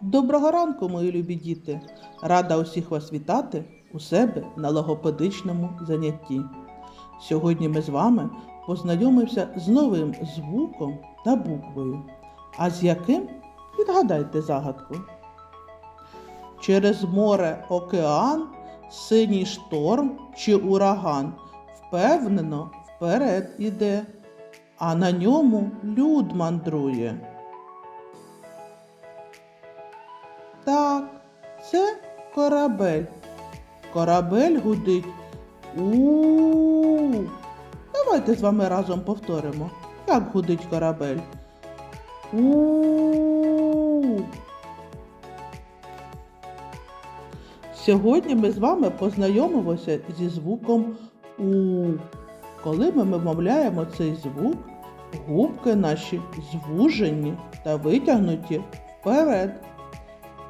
Доброго ранку, мої любі діти! Рада усіх вас вітати у себе на логопедичному занятті. Сьогодні ми з вами познайомимося з новим звуком та буквою. А з яким відгадайте загадку. Через море океан, синій шторм чи ураган впевнено вперед іде, а на ньому люд мандрує. Так, це корабель. Корабель гудить. У. Давайте з вами разом повторимо, як гудить корабель. У. Сьогодні ми з вами познайомимося зі звуком У. Коли ми вимовляємо цей звук, губки наші звужені та витягнуті вперед.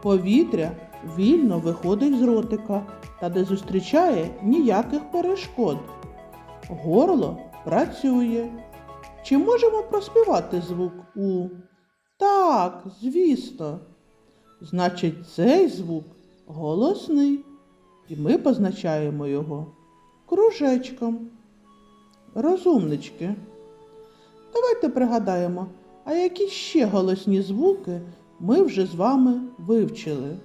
Повітря вільно виходить з ротика та не зустрічає ніяких перешкод. Горло працює. Чи можемо проспівати звук У? Так, звісно. Значить, цей звук голосний, і ми позначаємо його кружечком. Розумнички. Давайте пригадаємо, а які ще голосні звуки ми вже з вами вивчили.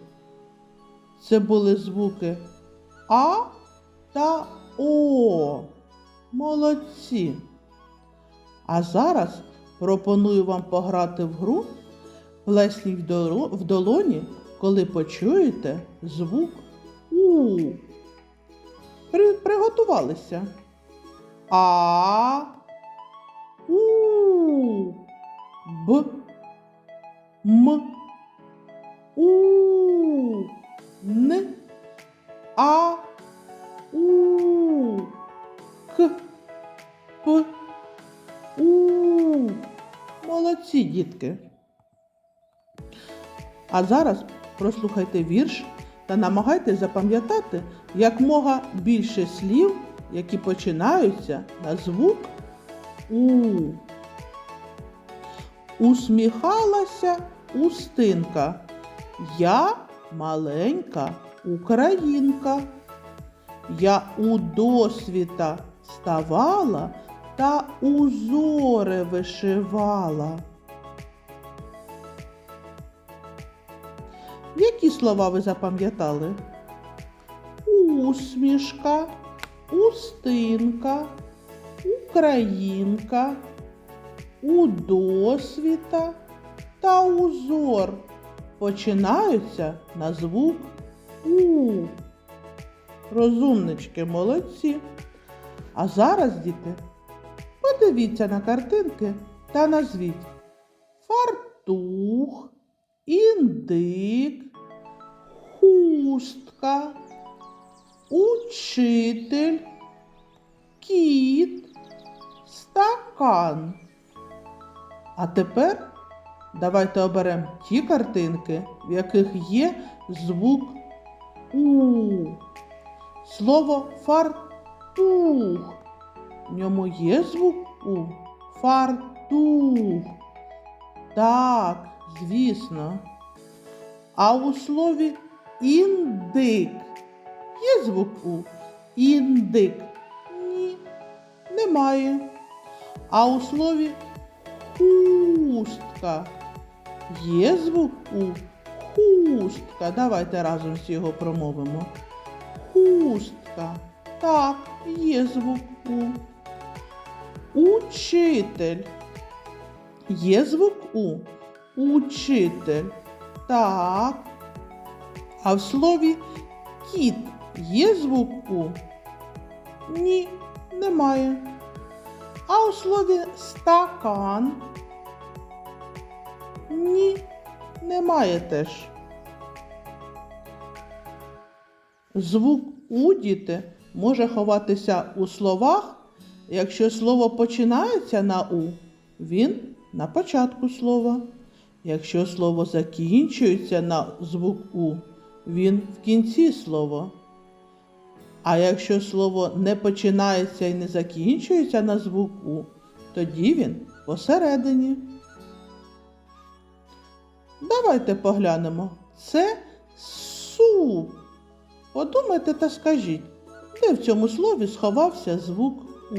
Це були звуки А та О. Молодці. А зараз пропоную вам пограти в гру доло- в долоні, коли почуєте звук У. При- Приготувалися. А. У. Б. М. У. Н. А. У. К. П. У. Молодці, дітки. А зараз прослухайте вірш та намагайтесь запам'ятати якмога більше слів, які починаються на звук У. Усміхалася устинка. Я маленька українка. Я у досвіта ставала та узори вишивала. Які слова ви запам'ятали? Усмішка, устинка, українка, удосвіта та узор починаються на звук У. Розумнички молодці. А зараз, діти, подивіться на картинки та назвіть фартух, індик, хустка, учитель, кіт, стакан. А тепер давайте оберемо ті картинки, в яких є звук У. Слово фартух. В ньому є звук У. Фартух. Так, звісно. А у слові індик є звук У. Індик. Ні, немає. А у слові хустка є звук У. Хустка. Давайте разом всі його промовимо. Хустка. Так, є звук У. Учитель. Є звук У. Учитель. Так. А в слові кіт є звук У? Ні, немає. А у слові стакан? Ні, немає теж. Звук У діти може ховатися у словах, якщо слово починається на У, він на початку слова. Якщо слово закінчується на звук У, він в кінці слова. А якщо слово не починається і не закінчується на звук У, тоді він посередині. Давайте поглянемо. Це суп. Подумайте та скажіть, де в цьому слові сховався звук У?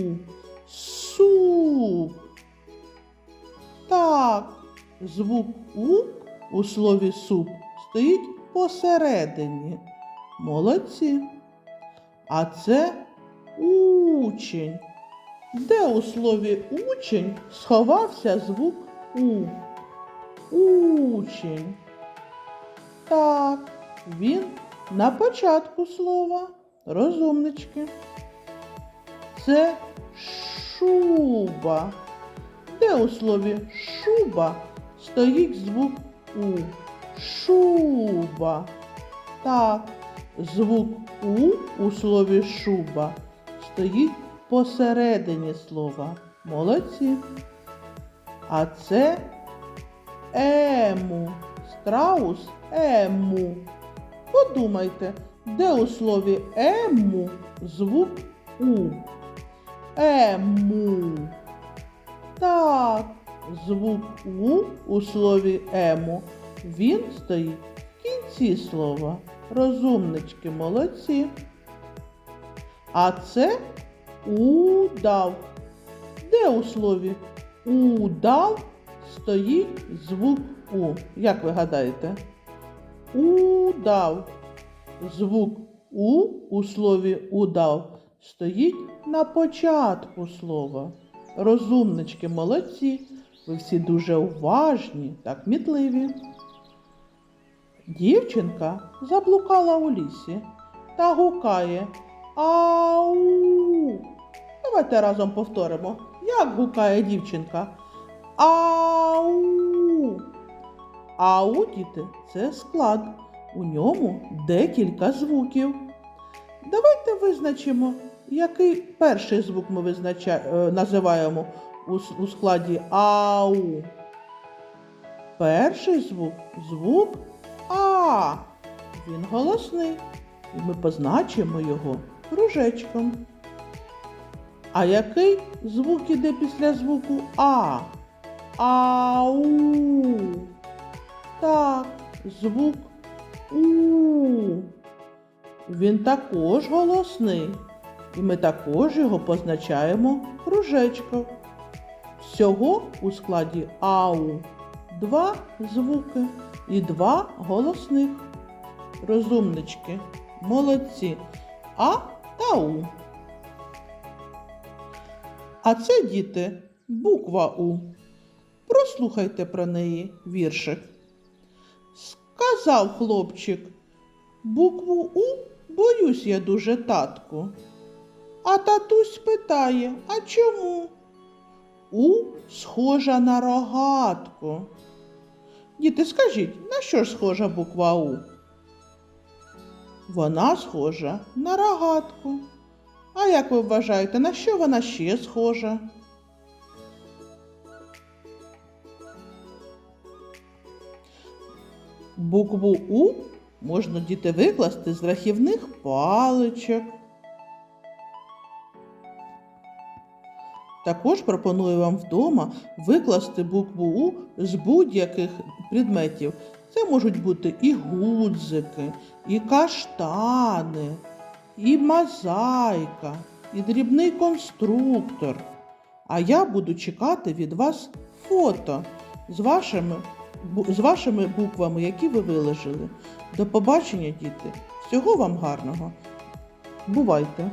Суп. Так, звук У у слові суп стоїть посередині. Молодці. А це учень. Де у слові учень сховався звук У? Учень. Так, він на початку слова. Розумнички. Це шуба. Де у слові шуба стоїть звук У? Шуба. Так, звук У у слові шуба стоїть посередині слова. Молодці. А це ему. Страус ему. Подумайте, де у слові ему звук У? Ему. Так, звук У у слові ему. Він стоїть в кінці слова. Розумнички, молодці. А це удав. Де у слові удав стоїть звук У? Як ви гадаєте? Удав. Звук У у слові удав стоїть на початку слова. Розумнички, молодці. Ви всі дуже уважні та кмітливі. Дівчинка заблукала у лісі та гукає Ау. Давайте разом повторимо, як гукає дівчинка. Ау. Ау, діти, це склад. У ньому декілька звуків. Давайте визначимо, який перший звук ми визнача... е, називаємо у, складі ау. Перший звук звук А. Він голосний. І ми позначимо його кружечком. А який звук іде після звуку А? Ау. Так, звук У. Він також голосний. І ми також його позначаємо кружечком. Всього у складі ау два звуки і два голосних. Розумнички, молодці. А та У. А це, діти, буква У. Прослухайте про неї віршик. Сказав хлопчик, букву У боюсь я дуже татку. А татусь питає, а чому? У схожа на рогатку. Діти, скажіть, на що ж схожа буква У? Вона схожа на рогатку. А як ви вважаєте, на що вона ще схожа? Букву У можна діти викласти з рахівних паличок. Також пропоную вам вдома викласти букву У з будь-яких предметів. Це можуть бути і гудзики, і каштани, і мозаїка, і дрібний конструктор. А я буду чекати від вас фото з вашими, з вашими буквами, які ви виложили. До побачення, діти! Всього вам гарного! Бувайте!